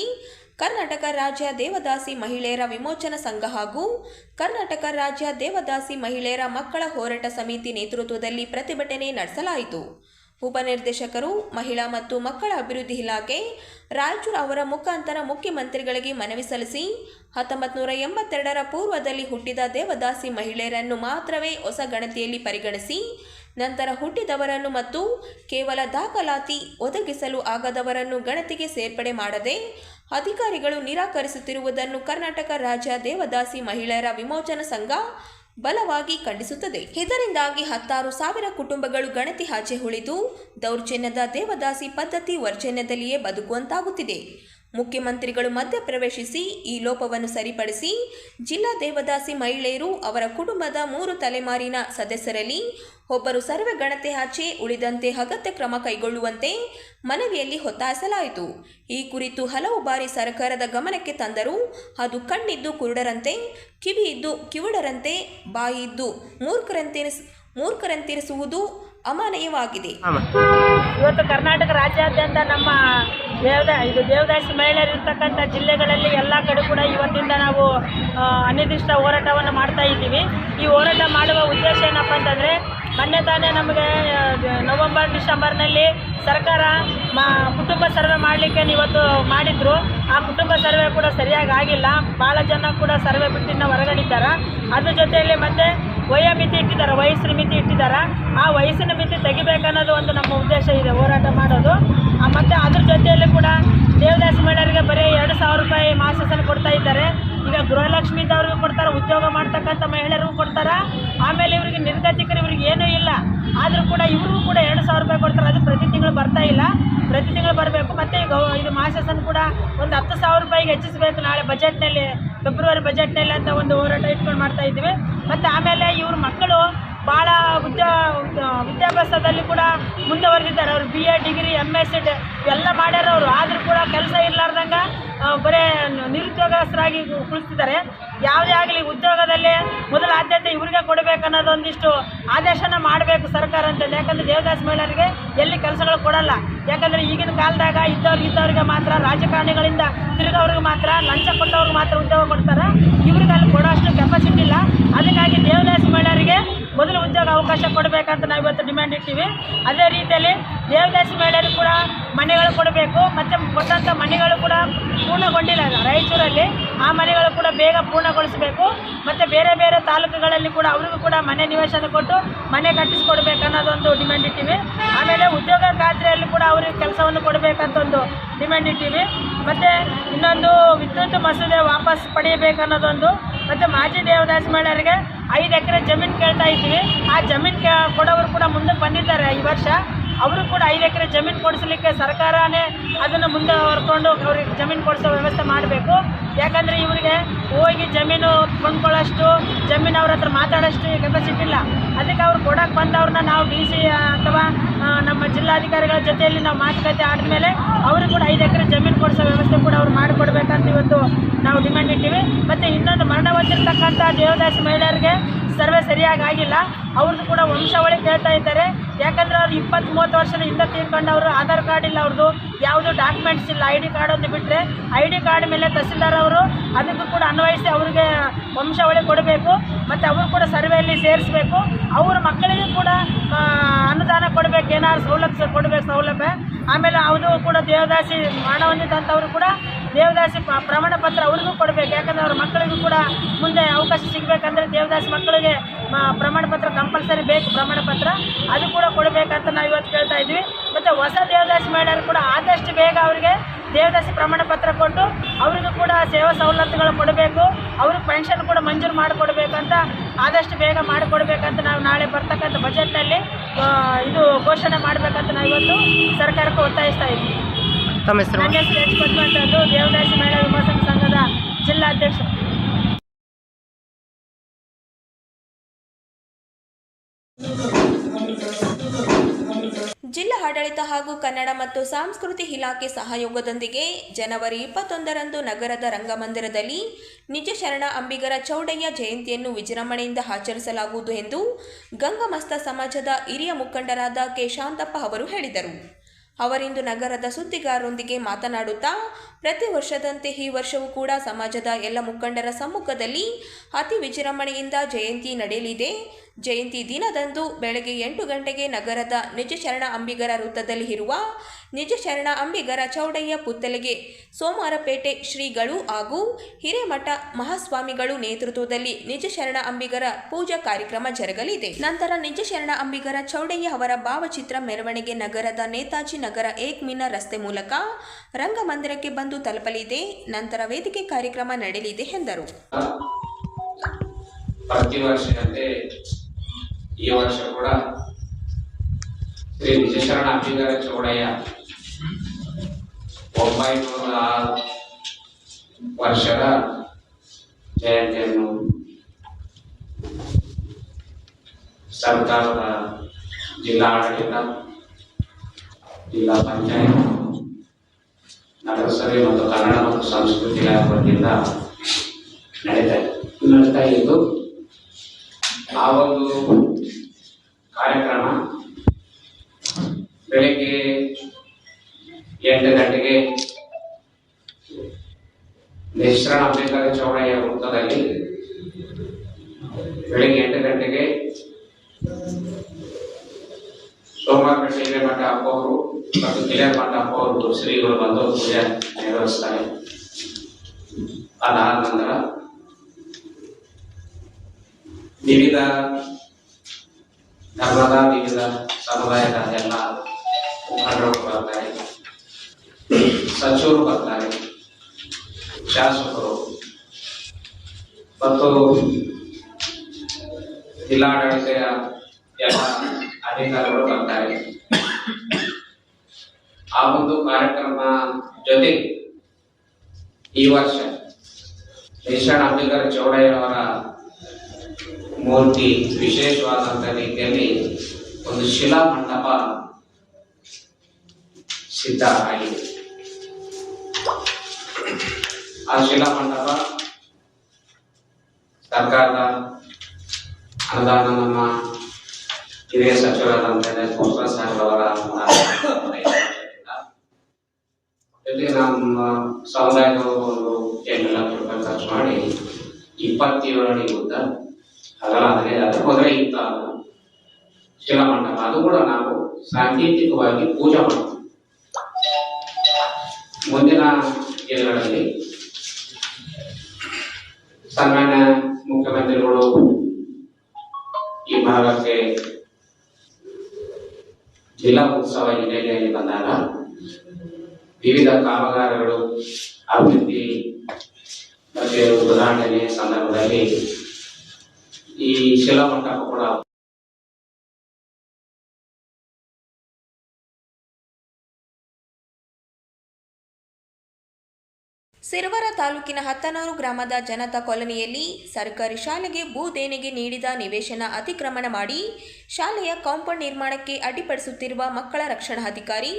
ಕರ್ನಾಟಕ ರಾಜ್ಯ ದೇವದಾಸಿ ಮಹಿಳೆಯರ ವಿಮೋಚನಾ ಸಂಘ ಹಾಗೂ ಕರ್ನಾಟಕ ರಾಜ್ಯ ದೇವದಾಸಿ ಮಹಿಳೆಯರ ಮಕ್ಕಳ ಹೋರಾಟ ಸಮಿತಿ ನೇತೃತ್ವದಲ್ಲಿ ಪ್ರತಿಭಟನೆ ನಡೆಸಲಾಯಿತು. ಉಪನಿರ್ದೇಶಕರು ಮಹಿಳಾ ಮತ್ತು ಮಕ್ಕಳ ಅಭಿವೃದ್ಧಿ ಇಲಾಖೆ, ರಾಯಚೂರು ಅವರ ಮುಖಾಂತರ ಮುಖ್ಯಮಂತ್ರಿಗಳಿಗೆ ಮನವಿ ಸಲ್ಲಿಸಿ ಹತ್ತೊಂಬತ್ತು ನೂರ ಎಂಬತ್ತೆರಡರ ಪೂರ್ವದಲ್ಲಿ ಹುಟ್ಟಿದ ದೇವದಾಸಿ ಮಹಿಳೆಯರನ್ನು ಮಾತ್ರವೇ ಹೊಸ ಗಣತಿಯಲ್ಲಿ ಪರಿಗಣಿಸಿ, ನಂತರ ಹುಟ್ಟಿದವರನ್ನು ಮತ್ತು ಕೇವಲ ದಾಖಲಾತಿ ಒದಗಿಸಲು ಆಗದವರನ್ನು ಗಣತಿಗೆ ಸೇರ್ಪಡೆ ಮಾಡದೆ ಅಧಿಕಾರಿಗಳು ನಿರಾಕರಿಸುತ್ತಿರುವುದನ್ನು ಕರ್ನಾಟಕ ರಾಜ್ಯ ದೇವದಾಸಿ ಮಹಿಳೆಯರ ವಿಮೋಚನಾ ಸಂಘ ಬಲವಾಗಿ ಖಂಡಿಸುತ್ತದೆ. ಇದರಿಂದಾಗಿ ಹತ್ತಾರು ಸಾವಿರ ಕುಟುಂಬಗಳು ಗಣತಿ ಹಾಜೆ ಉಳಿದು ದೌರ್ಜನ್ಯದ ದೇವದಾಸಿ ಪದ್ಧತಿ ವರ್ಜನ್ಯದಲ್ಲಿಯೇ ಬದುಕುವಂತಾಗುತ್ತಿದೆ. ಮುಖ್ಯಮಂತ್ರಿಗಳು ಮಧ್ಯಪ್ರವೇಶಿಸಿ ಈ ಲೋಪವನ್ನು ಸರಿಪಡಿಸಿ ಜಿಲ್ಲಾ ದೇವದಾಸಿ ಮಹಿಳೆಯರು ಅವರ ಕುಟುಂಬದ ಮೂರು ತಲೆಮಾರಿನ ಸದಸ್ಯರಲ್ಲಿ ಒಬ್ಬರು ಸರ್ವೆ ಗಣತೆ ಆಚೆ ಉಳಿದಂತೆ ಅಗತ್ಯ ಕ್ರಮ ಕೈಗೊಳ್ಳುವಂತೆ ಮನವಿಯಲ್ಲಿ ಒತ್ತಾಯಿಸಲಾಯಿತು. ಈ ಕುರಿತು ಹಲವು ಬಾರಿ ಸರ್ಕಾರದ ಗಮನಕ್ಕೆ ತಂದರೂ ಅದು ಕಣ್ಣಿದ್ದು ಕುರುಡರಂತೆ ಕಿವಿ ಇದ್ದು ಕಿವುಡರಂತೆ, ಬಾಯಿಯಿದ್ದು ಇದ್ದು ಮೂರ್ಖರಂತೆನಿಸ್ ಮೂರ್ಖರಂತಿರಿಸುವುದು ಅಮಾನಯವಾಗಿದೆ. ಇವತ್ತು ಕರ್ನಾಟಕ ರಾಜ್ಯಾದ್ಯಂತ ನಮ್ಮ ದೇವದ ಇದು ದೇವದಾಸಿ ಮಹಿಳೆಯರು ಇರ್ತಕ್ಕಂಥ ಜಿಲ್ಲೆಗಳಲ್ಲಿ ಎಲ್ಲ ಕಡೆ ಕೂಡ ಇವತ್ತಿಂದ ನಾವು ಅನಿರ್ದಿಷ್ಟ ಹೋರಾಟವನ್ನು ಮಾಡ್ತಾ ಇದ್ದೀವಿ. ಈ ಹೋರಾಟ ಮಾಡುವ ಉದ್ದೇಶ ಏನಪ್ಪ ಅಂತಂದರೆ ಮೊನ್ನೆ ತಾನೇ ನಮಗೆ ನವಂಬರ್ ನವೆಂಬರ್ ಡಿಸೆಂಬರ್ನಲ್ಲಿ ಸರ್ಕಾರ ಮಾ ಕುಟುಂಬ ಸರ್ವೆ ಮಾಡಲಿಕ್ಕೆ ಇವತ್ತು ಮಾಡಿದ್ರು. ಆ ಕುಟುಂಬ ಸರ್ವೆ ಕೂಡ ಸರಿಯಾಗಿ ಆಗಿಲ್ಲ. ಭಾಳ ಜನ ಕೂಡ ಸರ್ವೆ ಬಿಟ್ಟಿನ ಹೊರಗಡಿದ್ದಾರೆ ಅದ್ರ ಜೊತೆಯಲ್ಲಿ ಮತ್ತೆ ವಯೋಮಿತಿ ಇಟ್ಟಿದ್ದಾರೆ, ವಯಸ್ಸಿನ ಮಿತಿ ಇಟ್ಟಿದ್ದಾರೆ. ಆ ವಯಸ್ಸಿನ ಮಿತಿ ತೆಗಿಬೇಕನ್ನೋದು ಒಂದು ನಮ್ಮ ಉದ್ದೇಶ ಇದೆ, ಹೋರಾಟ ಮಾಡೋದು. ಮತ್ತು ಅದ್ರ ಜೊತೆಯಲ್ಲಿ ಕೂಡ ದೇವದಾಸ ಮಹಿಳೆಯರಿಗೆ ಬರೀ ಎರಡು ಸಾವಿರ ರೂಪಾಯಿ ಮಾಸಸನ್ನು ಕೊಡ್ತಾ ಇದ್ದಾರೆ. ಈಗ ಗೃಹಲಕ್ಷ್ಮಿ ಇದ್ದವ್ರಿಗೂ ಕೊಡ್ತಾರೆ, ಉದ್ಯೋಗ ಮಾಡ್ತಕ್ಕಂಥ ಮಹಿಳೆಯರಿಗೂ ಕೊಡ್ತಾರೆ. ಆಮೇಲೆ ಇವರಿಗೆ ನಿರ್ಗತಿಕರು ಇವ್ರಿಗೆ ಏನೂ ಇಲ್ಲ. ಆದರೂ ಕೂಡ ಇವ್ರಿಗೂ ಕೂಡ ಎರಡು ಸಾವಿರ ರೂಪಾಯಿ ಕೊಡ್ತಾರೆ. ಅದು ಪ್ರತಿ ತಿಂಗಳು ಬರ್ತಾ ಇಲ್ಲ. ಪ್ರತಿ ತಿಂಗಳು ಬರಬೇಕು. ಮತ್ತು ಈಗ ಇದು ಮಾಸಾಸನ ಕೂಡ ಒಂದು ಹತ್ತು ಸಾವಿರ ರೂಪಾಯಿಗೆ ಹೆಚ್ಚಿಸಬೇಕು. ನಾಳೆ ಬಜೆಟ್ನಲ್ಲಿ, ಫೆಬ್ರವರಿ ಬಜೆಟ್ನಲ್ಲಿ ಅಂತ ಒಂದು ಹೋರಾಟ ಇಟ್ಕೊಂಡು ಮಾಡ್ತಾ ಇದ್ದೀವಿ. ಮತ್ತು ಆಮೇಲೆ ಇವ್ರ ಮಕ್ಕಳು ಭಾಳ ಉದ್ಯೋ, ವಿದ್ಯಾಭ್ಯಾಸದಲ್ಲಿ ಕೂಡ ಮುಂದುವರೆದಿದ್ದಾರೆ. ಅವರು B A degree M S ಎಲ್ಲ ಮಾಡ್ಯಾರವರು. ಆದರೂ ಕೂಡ ಕೆಲಸ ಇರ್ಲಾರ್ದಂಗೆ ಬರೇ ನಿರುದ್ಯೋಗಸ್ಥರಾಗಿ ಕುಳಿತಿದ್ದಾರೆ. ಯಾವುದೇ ಆಗಲಿ ಉದ್ಯೋಗದಲ್ಲಿ ಮೊದಲ ಆದ್ಯತೆ ಇವರಿಗೆ ಕೊಡಬೇಕು ಅನ್ನೋದೊಂದಿಷ್ಟು ಆದೇಶನ ಮಾಡಬೇಕು ಸರ್ಕಾರ ಅಂತ. ಯಾಕಂದರೆ ದೇವದಾಸ್ ಮಹಿಳೆಯರಿಗೆ ಎಲ್ಲಿ ಕೆಲಸಗಳು ಕೊಡಲ್ಲ. ಯಾಕಂದರೆ ಈಗಿನ ಕಾಲದಾಗ ಇದ್ದವ್ರಿಗೆ ಇದ್ದವ್ರಿಗೆ ಮಾತ್ರ, ರಾಜಕಾರಣಿಗಳಿಂದ ತಿರುಗವ್ರಿಗೆ ಮಾತ್ರ, ಲಂಚ ಕೊಟ್ಟವ್ರಿಗೆ ಮಾತ್ರ ಉದ್ಯೋಗ ಕೊಡ್ತಾರೆ. ಇವ್ರಿಗೆ ಅಲ್ಲಿ ಕೊಡೋ ಅಷ್ಟು ಕೆಪಾಸಿಟಿ ಇಲ್ಲ. ಅದಕ್ಕಾಗಿ ದೇವದಾಸ್ ಮಹಿಳೆಯರಿಗೆ ಮೊದಲು ಉದ್ಯೋಗ ಅವಕಾಶ ಕೊಡಬೇಕಂತ ನಾವು ಇವತ್ತು ಡಿಮ್ಯಾಂಡ್ ಇಟ್ಟಿವಿ. ಅದೇ ರೀತಿಯಲ್ಲಿ ದೇವದಾಸಿ ಮಹಿಳೆಯರು ಕೂಡ ಮನೆಗಳು ಕೊಡಬೇಕು, ಮತ್ತು ಕೊಟ್ಟಂಥ ಮನೆಗಳು ಕೂಡ ಪೂರ್ಣಗೊಂಡಿಲ್ಲ ರಾಯಚೂರಲ್ಲಿ. ಆ ಮನೆಗಳು ಕೂಡ ಬೇಗ ಪೂರ್ಣಗೊಳಿಸಬೇಕು, ಮತ್ತು ಬೇರೆ ಬೇರೆ ತಾಲೂಕುಗಳಲ್ಲಿ ಕೂಡ ಅವರಿಗೂ ಕೂಡ ಮನೆ ನಿವೇಶನ ಕೊಟ್ಟು ಮನೆ ಕಟ್ಟಿಸ್ಕೊಡ್ಬೇಕು ಅನ್ನೋದೊಂದು ಡಿಮ್ಯಾಂಡ್ ಇಟ್ಟಿವಿ. ಆಮೇಲೆ ಉದ್ಯೋಗ ಖಾತ್ರಿಯಲ್ಲಿ ಕೂಡ ಅವರಿಗೆ ಕೆಲಸವನ್ನು ಕೊಡಬೇಕಂತ ಒಂದು ಡಿಮ್ಯಾಂಡ್ ಇಟ್ಟಿವಿ. ಮತ್ತು ಇನ್ನೊಂದು ವಿದ್ಯುತ್ ಮಸೂದೆ ವಾಪಸ್ ಪಡೆಯಬೇಕನ್ನೋದೊಂದು ಮತ್ತು ಮಾಜಿ ದೇವದಾಸ್ ಮಹಿಳೆಯರಿಗೆ ಐದು ಎಕರೆ ಜಮೀನು ಕೇಳ್ತಾ ಇದ್ದೀವಿ. ಆ ಜಮೀನು ಕೇ ಕೊಡೋರು ಕೂಡ ಮುಂದಕ್ಕೆ ಬಂದಿದ್ದಾರೆ ಈ ವರ್ಷ. ಅವರು ಕೂಡ ಐದು ಎಕರೆ ಜಮೀನು ಕೊಡಿಸಲಿಕ್ಕೆ ಸರ್ಕಾರನೇ ಅದನ್ನು ಮುಂದೆ ಹೊರ್ಕೊಂಡು ಅವ್ರಿಗೆ ಜಮೀನು ಕೊಡಿಸೋ ವ್ಯವಸ್ಥೆ ಮಾಡಬೇಕು. ಯಾಕಂದರೆ ಇವರಿಗೆ ಹೋಗಿ ಜಮೀನು ಕೊಂಡ್ಕೊಳ್ಳೋಷ್ಟು, ಜಮೀನು ಅವ್ರ ಹತ್ರ ಮಾತಾಡೋಷ್ಟು ಕೆಪಾಸಿಟಿ ಇಲ್ಲ. ಅದಕ್ಕೆ ಅವ್ರು ಕೊಡೋಕೆ ಬಂದವ್ರನ್ನ ನಾವು ಡಿ ಸಿ ಅಥವಾ ನಮ್ಮ ಜಿಲ್ಲಾಧಿಕಾರಿಗಳ ಜೊತೆಯಲ್ಲಿ ನಾವು ಮಾತುಕತೆ ಆದಮೇಲೆ ಅವರು ಕೂಡ ಐದು ಎಕರೆ ಜಮೀನು ಕೊಡಿಸೋ ವ್ಯವಸ್ಥೆ ಕೂಡ ಅವ್ರು ಮಾಡಿಕೊಡ್ಬೇಕಂತ ಇವತ್ತು ನಾವು ಡಿಮ್ಯಾಂಡ್ ಇಟ್ಟೀವಿ. ಮತ್ತು ಇನ್ನೊಂದು ಮರಣ ಹೊಂದಿರತಕ್ಕಂಥ ದೇವದಾಸಿ ಮಹಿಳೆಯರಿಗೆ ಸರ್ವೆ ಸರಿಯಾಗಿ ಆಗಿಲ್ಲ. ಅವ್ರದ್ದು ಕೂಡ ವಂಶಾವಳಿ ಕೇಳ್ತಾ ಇದ್ದಾರೆ. ಯಾಕಂದ್ರೆ ಅವ್ರು ಇಪ್ಪತ್ತು ಮೂವತ್ತು ವರ್ಷದ ಹಿಂದೆ ಅವರು ಆಧಾರ್ ಕಾರ್ಡ್ ಇಲ್ಲ ಅವ್ರದ್ದು ಯಾವುದು ಡಾಕ್ಯುಮೆಂಟ್ಸ್ ಇಲ್ಲ ಐ ಕಾರ್ಡ್ ಒಂದು ಬಿಟ್ಟರೆ ಐ ಕಾರ್ಡ್ ಮೇಲೆ ತಹಸೀಲ್ದಾರ್ ಅವರು ಅದಕ್ಕೂ ಕೂಡ ಅನ್ವಯಿಸಿ ಅವ್ರಿಗೆ ವಂಶಾವಳಿ ಕೊಡಬೇಕು. ಮತ್ತು ಅವರು ಕೂಡ ಸರ್ವೆಯಲ್ಲಿ ಸೇರಿಸಬೇಕು. ಅವ್ರ ಮಕ್ಕಳಿಗೂ ಕೂಡ ಅನುದಾನ ಕೊಡಬೇಕು, ಏನಾದ್ರು ಸೌಲಭ್ಯ ಕೊಡಬೇಕು ಸೌಲಭ್ಯ. ಆಮೇಲೆ ಅದು ಕೂಡ ದೇವದಾಸಿ ಹಣ ಕೂಡ ದೇವದಾಸಿ ಪ್ರಮಾಣ ಪತ್ರ ಅವ್ರಿಗೂ ಕೊಡಬೇಕು. ಯಾಕಂದ್ರೆ ಅವ್ರ ಮಕ್ಕಳಿಗೂ ಕೂಡ ಮುಂದೆ ಅವಕಾಶ ಸಿಗಬೇಕಂದ್ರೆ ದೇವದಾಸಿ ಮಕ್ಕಳಿಗೆ ಪ್ರಮಾಣ ಪತ್ರ ಕಂಪಲ್ಸರಿ ಬೇಕು, ಪ್ರಮಾಣ ಪತ್ರ. ಅದು ಕೂಡ ಕೊಡಬೇಕಂತ ನಾವು ಇವತ್ತು ಕೇಳ್ತಾ ಇದ್ವಿ. ಮತ್ತು ಹೊಸ ದೇವದಾಸಿ ಮಹಿಳೆಯರು ಕೂಡ ಆದಷ್ಟು ಬೇಗ ಅವರಿಗೆ ದೇವದಾಸಿ ಪ್ರಮಾಣ ಪತ್ರ ಕೊಟ್ಟು ಅವರಿಗೂ ಕೂಡ ಸೇವಾ ಸವಲತ್ತುಗಳು ಕೊಡಬೇಕು. ಅವ್ರಿಗೆ ಪೆನ್ಷನ್ ಕೂಡ ಮಂಜೂರು ಮಾಡಿಕೊಡ್ಬೇಕಂತ ಆದಷ್ಟು ಬೇಗ ಮಾಡಿಕೊಡ್ಬೇಕಂತ ನಾವು ನಾಳೆ ಬರ್ತಕ್ಕಂಥ ಬಜೆಟ್ನಲ್ಲಿ ಇದು ಘೋಷಣೆ ಮಾಡಬೇಕಂತ ನಾವು ಇವತ್ತು ಸರ್ಕಾರಕ್ಕೆ ಒತ್ತಾಯಿಸ್ತಾ ಇದ್ದೀವಿ ತಮ್ಮ ಹೆಸರು? ನನ್ನ ಹೆಸರು ಎಚ್ ಪದ್ಮಂತದ್ದು ದೇವದಾಸಿ ಮಹಿಳಾ ವಿಮರ್ಶಕ ಸಂಘದ ಜಿಲ್ಲಾಧ್ಯಕ್ಷ ಜಿಲ್ಲಾ ಆಡಳಿತ ಹಾಗೂ ಕನ್ನಡ ಮತ್ತು ಸಂಸ್ಕೃತಿ ಇಲಾಖೆ ಸಹಯೋಗದೊಂದಿಗೆ ಜನವರಿ ಇಪ್ಪತ್ತೊಂದರಂದು ನಗರದ ರಂಗಮಂದಿರದಲ್ಲಿ ನಿಜ ಶರಣ ಅಂಬಿಗರ ಚೌಡಯ್ಯ ಜಯಂತಿಯನ್ನು ವಿಜೃಂಭಣೆಯಿಂದ ಆಚರಿಸಲಾಗುವುದು ಎಂದು ಗಂಗಮಸ್ತ ಸಮಾಜದ ಹಿರಿಯ ಮುಖಂಡರಾದ ಕೆ ಶಾಂತಪ್ಪ ಅವರು ಹೇಳಿದರು. ಅವರಿಂದು ನಗರದ ಸುದ್ದಿಗಾರರೊಂದಿಗೆ ಮಾತನಾಡುತ್ತಾ ಪ್ರತಿ ವರ್ಷದಂತೆ ಈ ವರ್ಷವೂ ಕೂಡ ಸಮಾಜದ ಎಲ್ಲ ಮುಖಂಡರ ಸಮ್ಮುಖದಲ್ಲಿ ಅತಿ ವಿಜೃಂಭಣೆಯಿಂದ ಜಯಂತಿ ನಡೆಯಲಿದೆ. ಜಯಂತಿ ದಿನದಂದು ಬೆಳಗ್ಗೆ ಎಂಟು ಗಂಟೆಗೆ ನಗರದ ನಿಜ ಶರಣ ಅಂಬಿಗರ ವೃತ್ತದಲ್ಲಿ ಇರುವ ನಿಜ ಶರಣ ಅಂಬಿಗರ ಚೌಡಯ್ಯ ಪುತ್ತಲೆಗೆ ಸೋಮವಾರಪೇಟೆ ಶ್ರೀಗಳು ಹಾಗೂ ಹಿರೇಮಠ ಮಹಾಸ್ವಾಮಿಗಳು ನೇತೃತ್ವದಲ್ಲಿ ನಿಜ ಶರಣ ಅಂಬಿಗರ ಪೂಜಾ ಕಾರ್ಯಕ್ರಮ ಜರುಗಲಿದೆ. ನಂತರ ನಿಜ ಶರಣ ಅಂಬಿಗರ ಚೌಡಯ್ಯ ಅವರ ಭಾವಚಿತ್ರ ಮೆರವಣಿಗೆ ನಗರದ ನೇತಾಜಿ ನಗರ ಏಕ್ಮಿನ ರಸ್ತೆ ಮೂಲಕ ರಂಗಮಂದಿರಕ್ಕೆ ಬಂದು ತಲುಪಲಿದೆ. ನಂತರ ವೇದಿಕೆ ಕಾರ್ಯಕ್ರಮ ನಡೆಯಲಿದೆ ಎಂದರು. ಪ್ರತಿ ವರ್ಷದಂತೆ ಈ ವರ್ಷ ಕೂಡ ಶ್ರೀ ವಿಜಯಶರಣ ಅಂಬಿಗರ ಚೌಡಯ್ಯ ಒಂಬೈನೂರ ಆರು ವರ್ಷದ ಜಯಂತಿಯನ್ನು ಸರ್ಕಾರದ ಜಿಲ್ಲಾಡಳಿತ, ಜಿಲ್ಲಾ ಪಂಚಾಯತ್ ನಗರಸಭೆ ಮತ್ತು ಕನ್ನಡ ಮತ್ತು ಸಂಸ್ಕೃತಿ ಇಲಾಖೆ ನಡೀತಾ ನಡೀತಾ ಇದ್ದು, ಆ ಒಂದು ಕಾರ್ಯಕ್ರಮ ಬೆಳಿಗ್ಗೆ ಎಂಟು ಗಂಟೆಗೆ ನಿಶ್ರಣ ಅಂಬೇಡ್ಕರ್ ಚೌಡಯ್ಯ ವೃತ್ತದಲ್ಲಿ ಬೆಳಿಗ್ಗೆ ಎಂಟು ಗಂಟೆಗೆ ಸೋಮವಾರ ಮಠ ಅವರು ಮತ್ತು ಕಿರಿಯರ್ ಮಠ ಅಪ್ಪ ಅವರು ಶ್ರೀಗಳು ಬಂದು ಪೂಜೆ ನೆರವೇರಿಸ್ತಾರೆ ಅದಾದ ನಂತರ ವಿವಿಧ ಧರ್ಮದ ವಿವಿಧ ಸಮುದಾಯದ ಎಲ್ಲ ಮುಖಂಡರು ಬರ್ತಾರೆ ಸಚಿವರು ಬರ್ತಾರೆ ಶಾಸಕರು ಮತ್ತು ಜಿಲ್ಲಾಡಳಿತ ಎಲ್ಲ ಅಧಿಕಾರಿಗಳು ಬರ್ತಾರೆ ಆ ಒಂದು ಕಾರ್ಯಕ್ರಮ ಜೊತೆ ಈ ವರ್ಷ ದೇಶಾಣ ಅಂಬೇಡ್ಕರ್ ಚೌಡಯ್ಯವರ ಮೂರ್ತಿ ವಿಶೇಷವಾದಂಥ ರೀತಿಯಲ್ಲಿ ಒಂದು ಶಿಲಾ ಮಂಟಪ ಸಿದ್ಧ ಆಗಿದೆ. ಆ ಶಿಲಾ ಮಂಟಪ ಸರ್ಕಾರದ ಅನುದಾನ ನಮ್ಮ ಹಿರಿಯ ಸಚಿವರಾದಂತಹ ಪೋಸ್ಟರ್ ಸಾಹೇಬ್ ಅವರ ಜೊತೆಗೆ ನಮ್ಮ ಸಾವಿರದ ಒಂದು ಎಂಟು ಲಕ್ಷ ರೂಪಾಯಿ ಖರ್ಚು ಮಾಡಿ ಇಪ್ಪತ್ತೇಳು ಅಡಿ ಉದ್ದ ಅಗಲಾದರೆ ಅದರ ಹೋದರೆ ಇಂಥ ಶಿಲಾಮಂಟಪ ಅದು ಕೂಡ ನಾವು ಸಾಂಕೇತಿಕವಾಗಿ ಪೂಜೆ ಮಾಡ್ತೀವಿ. ಮುಂದಿನ ದಿನಗಳಲ್ಲಿ ಸನ್ಮಾನ್ಯ ಮುಖ್ಯಮಂತ್ರಿಗಳು ಈ ಭಾಗಕ್ಕೆ ಜಿಲ್ಲಾ ಉತ್ಸವ ಹಿನ್ನೆಲೆಯಲ್ಲಿ ಬಂದಾಗ ವಿವಿಧ ಕಾಮಗಾರಿಗಳು ಅಭಿವೃದ್ಧಿ ಮತ್ತೆ ಉದ್ಘಾಟನೆ ಸಂದರ್ಭದಲ್ಲಿ ಈ ಶಿಲಾಮಂಟಪ ಕೂಡ ಸಿರವರ ತಾಲೂಕಿನ ಹತ್ತನೂರು ಗ್ರಾಮದ ಜನತಾ ಕಾಲೋನಿಯಲ್ಲಿ ಸರ್ಕಾರಿ ಶಾಲೆಗೆ ಭೂ ದೇಣಿಗೆ ನೀಡಿದ ನಿವೇಶನ ಅತಿಕ್ರಮಣ ಮಾಡಿ ಶಾಲೆಯ ಕಾಂಪೌಂಡ್ ನಿರ್ಮಾಣಕ್ಕೆ ಅಡ್ಡಿಪಡಿಸುತ್ತಿರುವ ಮಕ್ಕಳ ರಕ್ಷಣಾಧಿಕಾರಿ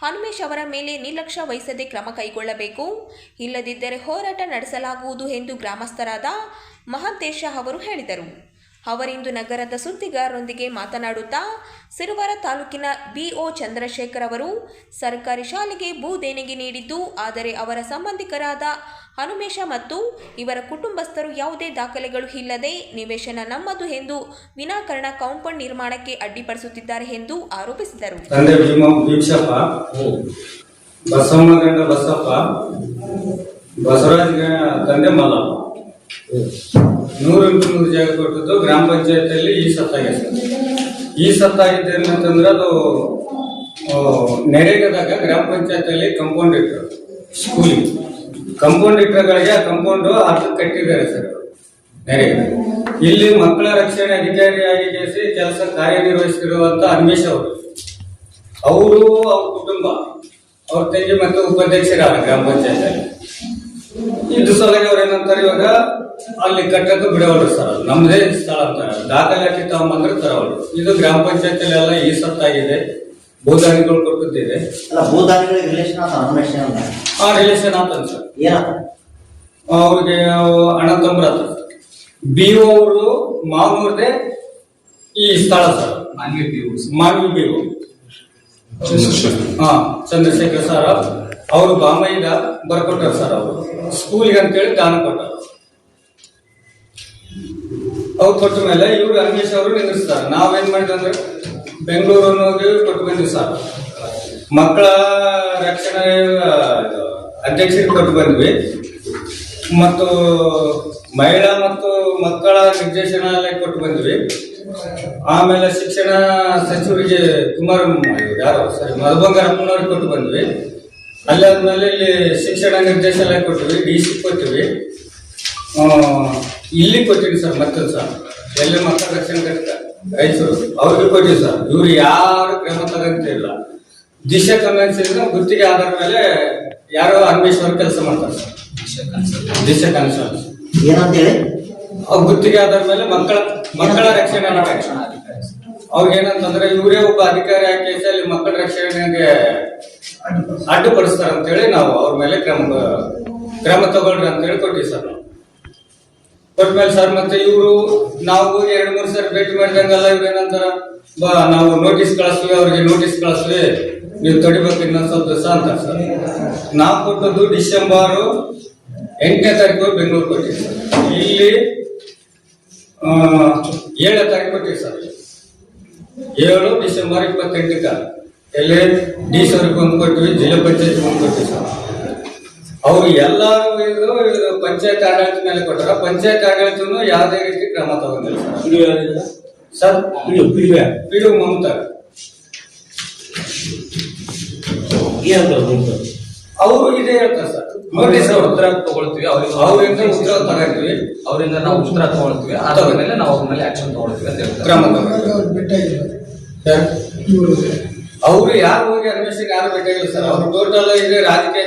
ಹನುಮೇಶ್ ಅವರ ಮೇಲೆ ನಿರ್ಲಕ್ಷ್ಯ ವಹಿಸದೆ ಕ್ರಮ ಕೈಗೊಳ್ಳಬೇಕು. ಇಲ್ಲದಿದ್ದರೆ ಹೋರಾಟ ನಡೆಸಲಾಗುವುದು ಎಂದು ಗ್ರಾಮಸ್ಥರಾದ ಮಹಾಂತೇಶ ಅವರು ಹೇಳಿದರು. ಅವರಿಂದು ನಗರದ ಸುದ್ದಿಗಾರರೊಂದಿಗೆ ಮಾತನಾಡುತ್ತಾ ಸಿರುವರ ತಾಲೂಕಿನ ಬಿಒ ಚಂದ್ರಶೇಖರ್ ಅವರು, ಸರ್ಕಾರಿ ಶಾಲೆಗೆ ಭೂ ದೇಣಿಗೆ ನೀಡಿದ್ದು, ಆದರೆ ಅವರ ಸಂಬಂಧಿಕರಾದ ಹನುಮೇಶ ಮತ್ತು ಇವರ ಕುಟುಂಬಸ್ಥರು ಯಾವುದೇ ದಾಖಲೆಗಳು ಇಲ್ಲದೆ ನಿವೇಶನ ನಮ್ಮದು ಎಂದು ವಿನಾಕಾರಣ ಕಾಂಪೌಂಡ್ ನಿರ್ಮಾಣಕ್ಕೆ ಅಡ್ಡಿಪಡಿಸುತ್ತಿದ್ದಾರೆ ಎಂದು ಆರೋಪಿಸಿದರು. ಬಸವರಾಜ್ ತಂದೆ ಮಲ್ಲಪ್ಪ. ನೂರು ಇಂಟು ನೂರು ಜಾಗ ಕೊಟ್ಟದ್ದು ಗ್ರಾಮ ಪಂಚಾಯತಿಯಲ್ಲಿ ಈ ಸತ್ತಾಗಿದೆ ಸರ್. ಈ ಸತ್ತಾಗಿದೆ ಏನಂತಂದ್ರೆ ಅದು ನೆರೆಗದಾಗ ಗ್ರಾಮ ಪಂಚಾಯತಿಯಲ್ಲಿ ಕಂಪೌಂಡ್ ಇಟ್ಟರು ಸ್ಕೂಲಿಗೆ ಕಂಪೌಂಡ್ ಇಟ್ಟರಗಳಿಗೆ ಆ ಕಂಪೌಂಡ್ ಅರ್ಧ ಕಟ್ಟಿದ್ದಾರೆ ಸರ್. ನೆರೆ ಇಲ್ಲಿ ಮಕ್ಕಳ ರಕ್ಷಣೆ ಅಧಿಕಾರಿಯಾಗಿ ಕೇಸಿ ಕೆಲಸ ಕಾರ್ಯನಿರ್ವಹಿಸಿರುವಂತ ಅನ್ವೇಷ್ ಅವರು. ಅವರು ಅವ್ರ ಕುಟುಂಬ, ಅವ್ರ ತಂಗಿ ಮತ್ತು ಉಪಾಧ್ಯಕ್ಷರ ಗ್ರಾಮ ಪಂಚಾಯತ್ ಇದು ಸಲಹೆ ಅವ್ರು ಏನಂತಾರೆ ಇವಾಗ ಅಲ್ಲಿ ಕಟ್ಟಕ್ಕೆ ಬಿಡೋಲ್ಲ ಸರ್. ನಮ್ದೇ ಸ್ಥಳ ಅಂತಾರೆ ದಾಖಲಾತಿ ತಗೊಂಬಂದ್ರೆ ತರವರು ಇದು ಗ್ರಾಮ ಪಂಚಾಯತ್ ಎಲ್ಲ ಈ ಸತ್ತಾಗಿದೆ. ಭೂದಾನಿಗಳು ಕೊಟ್ಟಿದ್ದೇವೆ ಅಲ್ಲ ಭೂದಾನಿಗಳಿಗೆ ರಿಲೇಷನ್ ಆತ ಅಂತ? ಆ ರಿಲೇಷನ್ ಆತನ್ ಸರ್ ಏನಂತ? ಅವ್ರಿಗೆ ಅಣ್ಣ ತಮ್ಮರ ಬಿ ಅವರು ಮಾಮೂರ್ದೆ ಈ ಸ್ಥಳ ಸರ್. ಮಾನ್ವಿ ಬಿ ಹಾ ಚಂದ್ರಶೇಖರ್ ಸರ್. ಅವರು ಬಾಂಬೆಯಿಂದ ಬರ್ಕೊಟ್ಟಾರ ಸರ್ ಅವರು. ಸ್ಕೂಲ್ಗೆ ಅಂತೇಳಿ ದಾನ ಕೊಟ್ಟಾರ. ಅವ್ರು ಕೊಟ್ಟ ಮೇಲೆ ಇವ್ರು ಅಂಗೇಶ್ ಅವರು ನಿಂದಿಸ್ತಾರೆ ನಾವೇನ್ ಮಾಡಿದ್ವಿ ಅಂದ್ರೆ ಬೆಂಗಳೂರನ್ನು ಹೋಗಿ ಕೊಟ್ಟು ಬಂದ್ವಿ ಸರ್ ಮಕ್ಕಳ ರಕ್ಷಣೆ ಅಧ್ಯಕ್ಷರಿಗೆ ಕೊಟ್ಟು ಬಂದ್ವಿ. ಮತ್ತು ಮಹಿಳಾ ಮತ್ತು ಮಕ್ಕಳ ನಿರ್ದೇಶನಾಲಯ ಕೊಟ್ಟು ಬಂದ್ವಿ. ಆಮೇಲೆ ಶಿಕ್ಷಣ ಸಚಿವರಿಗೆ ಕುಮಾರ ಯಾರು, ಸರಿ ಮಧುಬಂಗಾರಪ್ಪನವ್ರಿಗೆ ಕೊಟ್ಟು ಬಂದ್ವಿ. ಅಲ್ಲಾದ್ಮೇಲೆ ಇಲ್ಲಿ ಶಿಕ್ಷಣ ನಿರ್ದೇಶನಾಲಯ ಕೊಟ್ಟಿವಿ ಡಿ ಸಿ ಕೊಟ್ಟಿವಿ ಇಲ್ಲಿ ಕೊಟ್ಟಿವಿ ಸರ್ ಮತ್ತೆ ಸರ್ ಎಲ್ಲಿ ಮಕ್ಕಳ ರಕ್ಷಣೆ ಕಟ್ಟ ರೈತರು ಅವ್ರಿಗೆ ಕೊಟ್ಟಿವಿ ಸರ್. ಇವ್ರು ಯಾರು ಕ್ರಮ ತಗಂತಿಲ್ಲ ದಿಶಾ ಕನ್ವೆನ್ಷನ್ ಗುತ್ತಿಗೆ ಆಧಾರ ಮೇಲೆ ಯಾರೋ ಅನ್ವೇಷಣೆ ಕೆಲಸ ಮಾಡ್ತಾರೆ ಸರ್. ದಿಶೆ ಕನ್ವೆನ್ಷನ್ ಏನಂತ ಹೇಳಿ ಅವ್ರ ಗುತ್ತಿಗೆ ಆಧಾರ ಮೇಲೆ ಮಕ್ಕಳ ಮಕ್ಕಳ ರಕ್ಷಣೆ ರಕ್ಷಣಾ ಅವ್ರಿಗೆ ಏನಂತಂದ್ರೆ ಇವರೇ ಒಬ್ಬ ಅಧಿಕಾರಿ ಹಾಕಿ ಅಲ್ಲಿ ಮಕ್ಕಳ ರಕ್ಷಣೆಗೆ ಅಡ್ಡುಪಡಿಸ್ತಾರ ಅಂತೇಳಿ ನಾವು ಅವ್ರ ಮೇಲೆ ಕ್ರಮ ಕ್ರಮ ತಗೊಳ್ರಿ ಅಂತೇಳಿ ಕೊಟ್ಟಿವಿ ಸರ್. ನಾವು ಕೊಟ್ಮೇಲೆ ಸರ್ ಮತ್ತೆ ಇವರು ನಾವು ಹೋಗಿ ಎರಡು, ಮೂರು ಸರ್ ಭೇಟಿ ಮಾಡಿದಂಗೆಲ್ಲ ಇವ್ರು ಬಾ, ನಾವು ನೋಟಿಸ್ ಕಳಿಸ್ವಿ ಅವ್ರಿಗೆ ನೋಟಿಸ್ ಕಳಿಸ್ವಿ ನೀವು ತಡಿಬೇಕು ಇನ್ನೊಂದು ಸ್ವಲ್ಪ ದಿವಸ ಅಂತ ಸರ್. ನಾವು ಕೊಟ್ಟದ್ದು ಡಿಸೆಂಬರ್ ಎಂಟನೇ ತಾರೀಕು ಬೆಂಗಳೂರು ಕೊಟ್ಟಿವಿ ಸರ್. ಇಲ್ಲಿ ಏಳನೇ ತಾರೀಕು ಕೊಟ್ಟಿವಿ ಸರ್. ಏಳು ಡಿಸೆಂಬರ್ ಇಪ್ಪತ್ತೆಂಟಕ್ಕೆ. ಎಲ್ಲಿ ಡಿ ಸಿ ಅವ್ರಿಗೆ ಒಂದು ಕೊಟ್ಟಿವಿ, ಜಿಲ್ಲಾ ಪಂಚಾಯತ್ ಒಂದು ಕೊಟ್ಟಿವಿ ಸರ್. ಅವ್ರು ಎಲ್ಲಾರು ಇದು ಪಂಚಾಯತ್ ಆಡಳಿತ ಮೇಲೆ ಕೊಟ್ಟಾರ. ಪಂಚಾಯತ್ ಆಡಳಿತನು ಯಾವುದೇ ರೀತಿ ಕ್ರಮ ತಗೊಂಡಿಲ್ಲ. Sir sir PDO Mamata. ಅವರು ಇದೇ ಹೇಳ್ತಾರೆ ಸರ್. ನೋಟಿಸ್ ಉತ್ತರ ತಗೊಳ್ತೀವಿ. ಅವ್ರಿಗೆ ಅವರಿಂದ ಉತ್ತರ ತಗೊಳ್ತೀವಿ. ಅವರಿಂದ ನಾವು ಉತ್ತರ ತಗೊಳ್ತೀವಿ. ಅದ್ರ ಮೇಲೆ ನಾವು ಅವ್ರ ಮೇಲೆ ಆಕ್ಷನ್ ತಗೊಳ್ತೀವಿ ಅಂತ ಹೇಳ್ತಾರೆ. ಕ್ರಮ ಅವರು ಯಾರು ಹೋಗಿ ಅನ್ವೇಷಣೆ ಯಾರು ಬೇಕಾಗಿಲ್ಲ ಸರ್. ಅವ್ರು ಟೋಟಲ್ ಇದೆ ರಾಜಕೀಯ